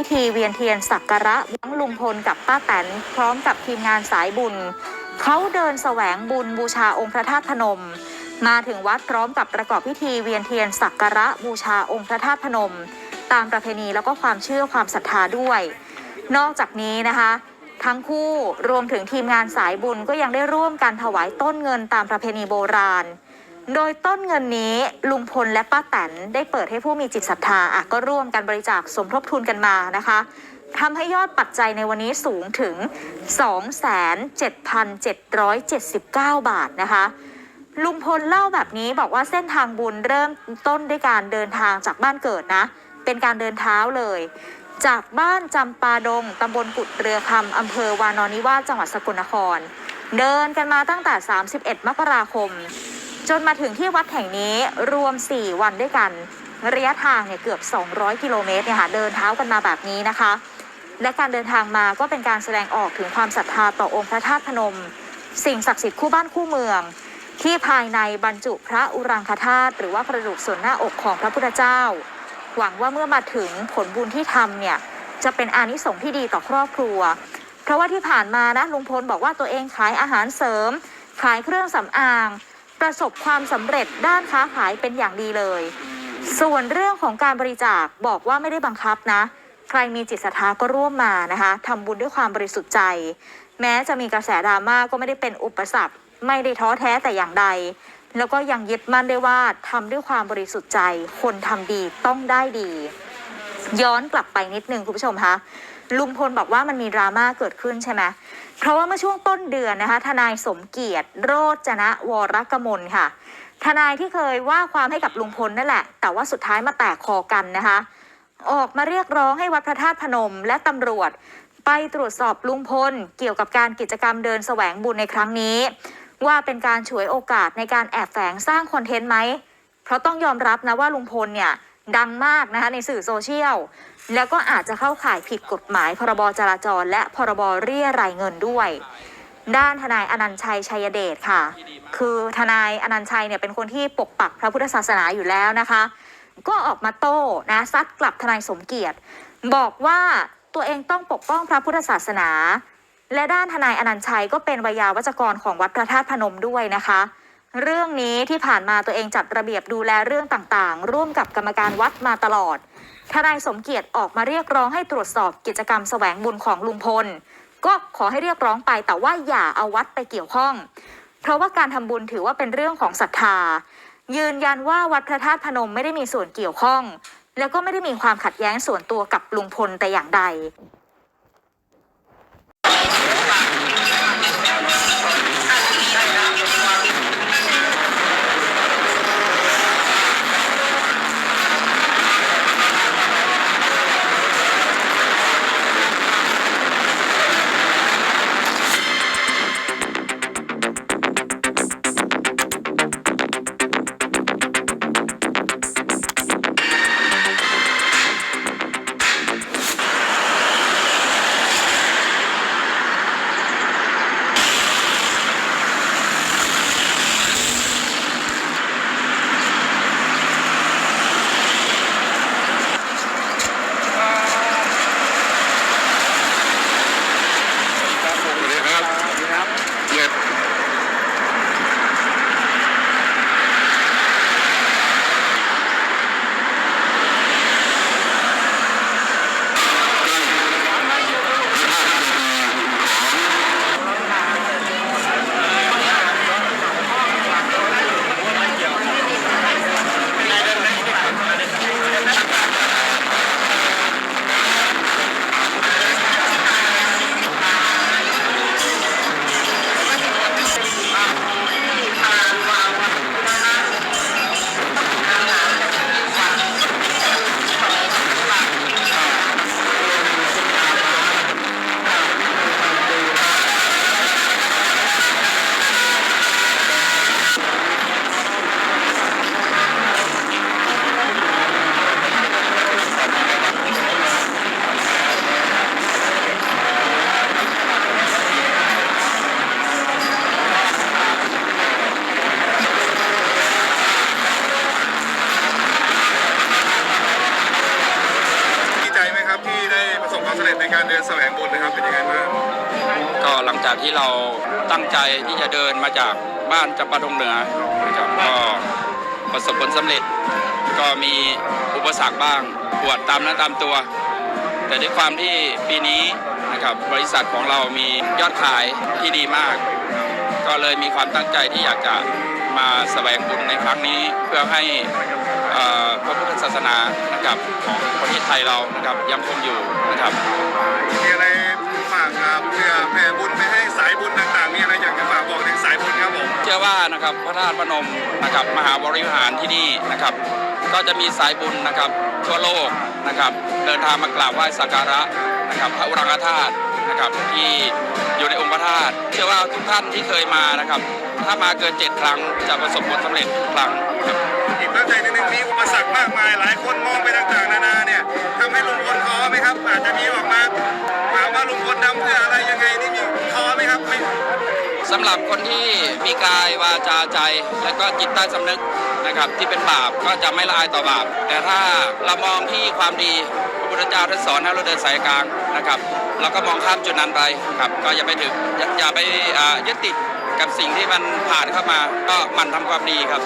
พิธีเวียนเทียนสักการะทั้งลุงพลกับป้าแตน พร้อมกับทีมงานสายบุญ เขาเดินแสวงบุญบูชาองค์พระธาตุพนม มาถึงวัดพร้อมกับประกอบพิธีเวียนเทียนสักการะบูชาองค์พระธาตุพนม ตามประเพณีแล้วก็ความเชื่อความศรัทธาด้วย นอกจากนี้นะคะทั้งคู่รวมถึงทีมงานสายบุญก็ยังได้ร่วมกันถวายต้นเงินตามประเพณีโบราณ โดยต้นเงินนี้ลุงพลและป้าแตนได้เปิดให้ผู้มีจิตศรัทธาอะก็ร่วมกันบริจาคสมทบทุนกันมานะคะทำให้ยอดปัจจัยในวันนี้สูงถึง 2,7,779 บาทนะคะลุงพลเล่าแบบนี้บอกว่าเส้นทางบุญเริ่มต้นด้วยการเดินทางจากบ้านเกิดนะ เป็นการเดินเท้าเลย จากบ้านจำปาดงตำบลกุดเรือคำอำเภอวานอนนิวาสจังหวัดสกลนคร เดินกันมาตั้งแต่ 31 มกราคม จนมาถึงที่วัดแห่งนี้รวม 4 วันด้วยกัน ระยะทางเนี่ยเกือบ 200 กิโลเมตรเนี่ยค่ะเดินเท้ากันมาแบบนี้นะคะ และการเดินทางมาก็เป็นการแสดงออกถึงความศรัทธาต่อองค์พระธาตุพนม สิ่งศักดิ์สิทธิ์คู่บ้านคู่เมือง ที่ภายในบรรจุพระอุรังคธาตุหรือว่ากระดูกส่วนหน้าอกของพระพุทธเจ้า หวังว่าเมื่อมาถึงผลบุญที่ทำเนี่ยจะเป็นอานิสงส์ที่ดีต่อครอบครัว เพราะว่าที่ผ่านมานะลุงพลบอกว่าตัวเองขายอาหารเสริม ขายเครื่องสำอาง ประสบความสำเร็จด้านค้าขายเป็นอย่างดีเลย ส่วนเรื่องของการบริจาคบอกว่าไม่ได้บังคับนะ ใครมีจิตศรัทธาก็ร่วมมานะคะทำบุญด้วยความบริสุทธิ์ใจ แม้จะมีกระแสดราม่าก็ไม่ได้เป็นอุปสรรค ไม่ได้ท้อแท้แต่อย่างใด แล้วก็ยังยึดมั่นได้ว่าทำด้วยความบริสุทธิ์ใจ คนทำดีต้องได้ดี ย้อนกลับไปนิดนึงคุณผู้ชมคะ ลุงพลบอกว่ามันมีดราม่าเกิดขึ้นใช่ไหมเพราะว่าเมื่อช่วงต้นเดือนนะคะ ทนายสมเกียรติโรจนะวรกมลค่ะ ทนายที่เคยว่าความให้กับลุงพลนั่นแหละ แต่ว่าสุดท้ายมาแตกคอกันนะคะ ออกมาเรียกร้องให้วัดพระธาตุพนมและตำรวจ ไปตรวจสอบลุงพล เกี่ยวกับการกิจกรรมเดินแสวงบุญในครั้งนี้ ว่าเป็นการฉวยโอกาสในการแอบแฝงสร้างคอนเทนต์ไหมเพราะต้องยอมรับนะว่าลุงพลเนี่ย ดังมากนะคะในสื่อโซเชียล แล้วก็อาจจะเข้าข่ายผิดกฎหมาย พรบจราจร และพรบเรียรายเงินด้วย ด้านทนายอนันต์ชัยชัยเดชค่ะ คือทนายอนันต์ชัยเนี่ยเป็นคนที่ปกปักพระพุทธศาสนาอยู่แล้วนะคะ ก็ออกมาโต้นะซัดกลับทนายสมเกียรติ บอกว่าตัวเองต้องปกป้องพระพุทธศาสนา และด้านทนายอนันต์ชัยก็เป็นวิยาวัจกรของวัดพระธาตุพนมด้วยนะคะ เรื่องนี้ที่ผ่านมาตัวเองจัดระเบียบดูแลเรื่องต่างๆ ร่วมกับกรรมการวัดมาตลอด ทนายสมเกียรติออกมาเรียกร้องให้ตรวจสอบกิจกรรมแสวงบุญของลุงพล ก็ขอให้เรียกร้องไปแต่ว่าอย่าเอาวัดไปเกี่ยวข้อง เพราะว่าการทำบุญถือว่าเป็นเรื่องของศรัทธา ยืนยันว่าวัดพระธาตุพนมไม่ได้มีส่วนเกี่ยวข้อง แล้วก็ไม่ได้มีความขัดแย้งส่วนตัวกับลุงพลแต่อย่างใด การเดินแสวงบุญนะครับเป็นยังไงบ้างก็หลังจากที่เราตั้งใจที่จะเดินมาจากบ้านจำปาดงเหนือนะครับก็ประสบผลสำเร็จ ก็มีอุปสรรคบ้างปวดตามนื้อตามตัว แต่ด้วยความที่ปีนี้นะครับบริษัทของเรามียอดขายที่ดีมาก ก็เลยมีความตั้งใจที่อยากจะมาแสวงบุญในครั้งนี้เพื่อให้ พระพุทธศาสนานะครับของประเทศไทยเรานะครับยังคงอยู่นะครับมีอะไรฝากครับเพื่อแผ่บุญไปให้สายบุญต่างๆมีอะไรอยากจะฝากบอกถึงสายบุญครับผมเชื่อว่านะครับพระธาตุพนมนะครับมหาบริหารที่นี่นะครับ ก็จะมีสายบุญนะครับทั่วโลกนะครับ เดินทางมากราบไหว้สักการะนะครับ พระอุรังคธาตุนะครับที่อยู่ในองค์พระธาตุเชื่อว่าทุกท่านที่เคยมานะครับ ถ้ามาเกินเจ็ดครั้งจะประสบผลสำเร็จทุกครั้งครับอีกตั้งใจนิดนึง มีอุปสรรคมากมาย หลายคนมองไปต่างๆ นานาเนี่ยทำให้ลุงพลท้อไหมครับ อาจจะมีออกมาถามว่าลุงพลทำเพื่ออะไรยังไงนี่มีท้อไหมครับไม่สำหรับคนที่มีกายวาจาใจ และก็จิตใต้สำนึกนะครับที่เป็นบาปก็จะไม่ละอายต่อบาป แต่ถ้าเรามองที่ความดีพระพุทธเจ้าท่านสอนให้เราเดินสายกลางนะครับ เราก็มองข้ามจุดนั้นไปครับก็อย่าไปถึงอย่าอย่าไปอ่ายึดติดกับสิ่งที่มันผ่านเข้ามาก็มันทำความดีครับ